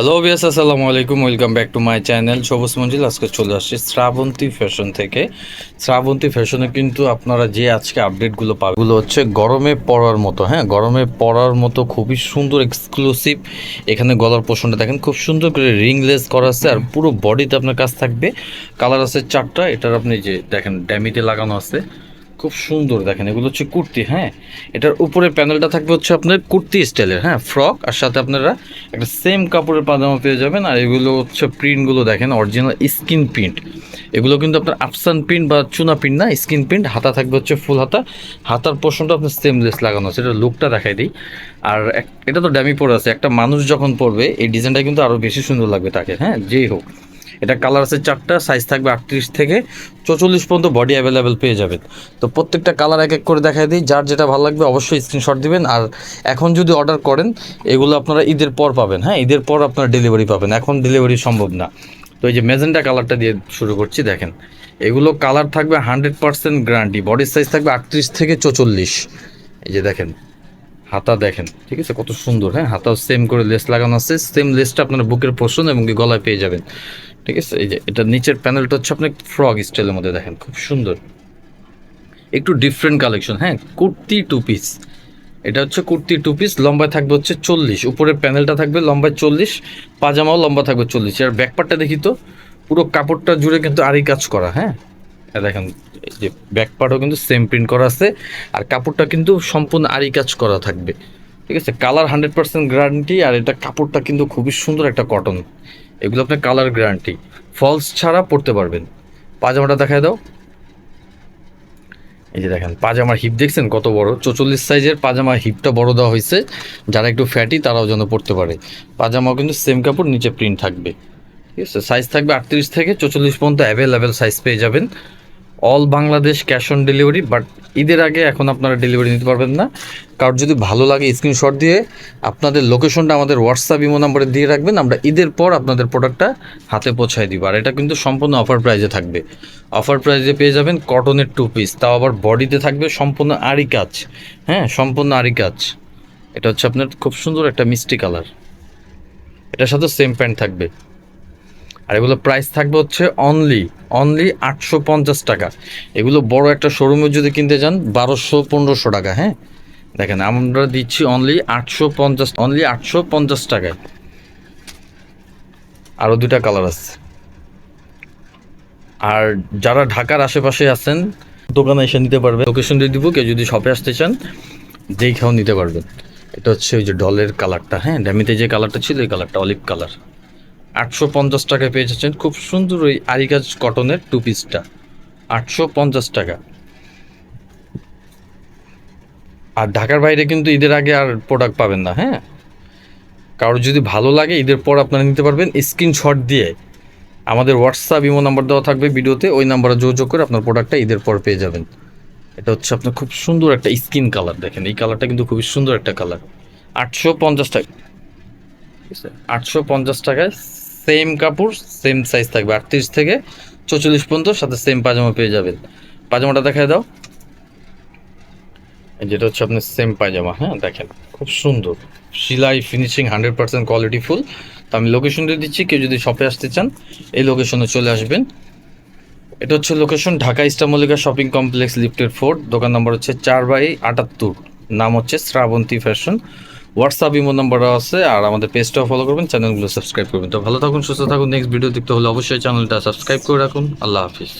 Hello বিয়াস আসসালামু আলাইকুম welcome back to my channel Sabuj Manzil. আজকে চলে আসছি শ্রাবন্তী ফ্যাশন থেকে। শ্রাবন্তী ফ্যাশনে কিন্তু আপনারা যে আজকে আপডেটগুলো পাবেনগুলো হচ্ছে গরমে পরার মতো। হ্যাঁ গরমে পরার মতো খুবই সুন্দর এক্সক্লুসিভ এখানে গলার পোষণটা দেখেন, খুব সুন্দর করে রিংলেস করা আছে আর পুরো বডিতে আপনার কাজ থাকবে। কালার আছে চারটা, এটার আপনি যে দেখেন ড্যামিতে লাগানো আছে। খুব সুন্দর দেখেন, এগুলো হচ্ছে কুর্তি হ্যাঁ? এটার উপরে প্যানেলটা থাকবে হচ্ছে আপনার কুর্তি স্টাইলের হ্যাঁ? ফ্রক, আর সাথে আপনারা একটা সেম কাপড়ের পাজামা পেয়ে যাবেন, আর এগুলো হচ্ছে প্রিন্টগুলো দেখেন অরিজিনাল স্কিন প্রিন্ট এগুলো কিন্তু আপনার আফসান প্রিন্ট বা চুনা প্রিন্ট না স্কিন প্রিন্ট হাতা থাকবে হচ্ছে ফুল হাতা। হাতার পোর্শনটা আপনার সেমলেস লাগানো আছে, এটা লুকটা দেখাই দিই। আর এটা তো ড্যামি পরে আছে, একটা মানুষ যখন পরবে, এই ডিজাইনটা কিন্তু আরও বেশি সুন্দর লাগবে তাকে হ্যাঁ? যেই হোক। এটা কালার আছে চারটা সাইজ থাকবে আটত্রিশ থেকে চৌচল্লিশ পর্যন্ত বডি অ্যাভেলেবেল পেয়ে যাবেন। তো প্রত্যেকটা কালার এক এক করে দেখাই দিই, যার যেটা ভালো লাগবে অবশ্যই স্ক্রিনশট দিবেন। আর এখন যদি অর্ডার করেন, এগুলো আপনারা ঈদের পর পাবেন হ্যাঁ? ঈদের পর আপনারা ডেলিভারি পাবেন, এখন ডেলিভারি সম্ভব না। তো এই যে মেজেন্টা কালারটা দিয়ে শুরু করছি, দেখেন। এগুলো কালার থাকবে হান্ড্রেড পার্সেন্ট গ্যারান্টি বডির সাইজ থাকবে আটত্রিশ থেকে চৌচল্লিশ। এই যে দেখেন, হাতা দেখেন, ঠিক আছে? কত সুন্দর হ্যাঁ? হাতাও সেম করে লেস লাগানো আছে সেম লেসটা আপনার বুকের পোষণ এবং গলায় পেয়ে যাবেন। ঠিক আছে? এই যে, এটা নিচের প্যানেলটা হচ্ছে আপনি ফ্রগ স্টাইলের মধ্যে দেখেন, খুব সুন্দর। একটু ডিফারেন্ট কালেকশন হ্যাঁ কুর্তি টু পিস এটা হচ্ছে কুর্তি টু পিস লম্বায় থাকবে হচ্ছে চল্লিশ। উপরের প্যানেলটা থাকবে লম্বায় চল্লিশ, পাজামাও লম্বা থাকবে চল্লিশ। আর ব্যাকপারটা দেখি তো, পুরো কাপড়টা জুড়ে কিন্তু আরই কাজ করা হ্যাঁ? দেখেন যে ব্যাক পার্টও কিন্তু সেম প্রিন্ট করা আছে, আর কাপড়টা কিন্তু সম্পূর্ণ আরি কাজ করা থাকবে। ঠিক আছে? কালার হান্ড্রেড পার্সেন্ট গ্যারান্টি আর এটা কাপড়টা কিন্তু খুবই সুন্দর একটা কটন এগুলো আপনার কালার গ্যারান্টি ফলস ছাড়া পড়তে পারবেন। পাজামাটা দেখায় দাও। এই যে দেখেন, পাজামার হিপ দেখছেন কত বড়? চৌচল্লিশ সাইজের পাজামার হিপটা বড় দেওয়া হয়েছে। যারা একটু ফ্যাটি তারাও যেন পড়তে পারে। পাজামাও কিন্তু সেম কাপড়, নিচে প্রিন্ট থাকবে। ঠিক আছে? সাইজ থাকবে আটত্রিশ থেকে চৌচল্লিশ পর্যন্ত অ্যাভেলেবেল সাইজ পেয়ে যাবেন। All Bangladesh cash on delivery but ঈদের আগে এখন আপনারা ডেলিভারি নিতে পারবেন না। কারোর যদি ভালো লাগে স্ক্রিনশট দিয়ে আপনাদের লোকেশনটা আমাদের হোয়াটসঅ্যাপ ইমো নাম্বারে দিয়ে রাখবেন, আমরা ঈদের পর আপনাদের প্রোডাক্টটা হাতে পৌঁছায় দিব। আর এটা কিন্তু সম্পূর্ণ অফার প্রাইজে থাকবে। অফার প্রাইজে পেয়ে যাবেন কটনের টু পিস তাও আবার বডিতে থাকবে সম্পূর্ণ আরি কাজ হ্যাঁ সম্পূর্ণ আরি কাজ এটা হচ্ছে আপনার খুব সুন্দর একটা মিষ্টি কালার এটার সাথে সেম প্যান্ট থাকবে। আর এগুলো প্রাইস থাকবে হচ্ছে অনলি অনলি আটশো পঞ্চাশ টাকা। এগুলো বড় একটা শোরুমে যদি কিনতে যান, বারোশো, পনেরোশো টাকা হ্যাঁ? দেখেন, আমরা দিচ্ছি অনলি আটশো পঞ্চাশ অনলি আটশো পঞ্চাশ টাকায়। আরও দুটা কালার আছে। আর যারা ঢাকার আশেপাশে আছেন, দোকানে এসে নিতে পারবেন। লোকেশন দিয়ে দিব, কেউ যদি শপে আসতে চান, দেখেও নিতে পারবেন। এটা হচ্ছে ওই যে ডলের কালারটা হ্যাঁ? ড্যামিতে যে কালারটা ছিল এই কালারটা অলিভ কালার আটশো পঞ্চাশ টাকায় পেয়ে যাচ্ছেন। খুব সুন্দর ওই আরিকাজ কটনের টু পিসটা আটশো পঞ্চাশ টাকা। আর ঢাকার বাইরে কিন্তু ঈদের আগে আর প্রোডাক্ট পাবেন না হ্যাঁ? কারোর যদি ভালো লাগে ঈদের পর আপনারা নিতে পারবেন স্ক্রিনশট দিয়ে। আমাদের হোয়াটসঅ্যাপ ইমো নাম্বার দেওয়া থাকবে ভিডিওতে ওই নাম্বারে যোগাযোগ করে আপনার প্রোডাক্টটা ঈদের পর পেয়ে যাবেন। এটা হচ্ছে আপনার খুব সুন্দর একটা স্কিন কালার দেখেন। এই কালারটা কিন্তু খুবই সুন্দর একটা কালার আটশো পঞ্চাশ টাকা। ঠিক আটশো পঞ্চাশ টাকায় সেম কাপড় সেম সাইজ থাকবে আটত্রিশ থেকে চৌচল্লিশ পর্যন্ত, সাথে সেম পাজামা পেয়ে যাবেন। পাজামাটা দেখায় দাও। যেটা হচ্ছে আপনার সেম পায়জামা হ্যাঁ দেখেন, খুব সুন্দর। সিলাই finishing hundred percent quality full তো আমি লোকেশন দিয়ে দিচ্ছি, কেউ যদি শপে আসতে চান, এই লোকেশনে চলে আসবেন। এটা হচ্ছে লোকেশন ঢাকা ইস্টামলিকা শপিং কমপ্লেক্স লিফটেড ফোর্ট দোকান নম্বর হচ্ছে চার বাই আটাত্তর। নাম হচ্ছে Shrabanti fashion WhatsApp imo number আছে, আর আমাদের পেজটাও ফলো করবেন চ্যানেলগুলো সাবস্ক্রাইব করবেন। তো ভালো থাকুন, সুস্থ থাকুন। নেক্সট ভিডিও দেখতে হলে অবশ্যই চ্যানেলটা সাবস্ক্রাইব করে রাখুন। আল্লাহ হাফিজ।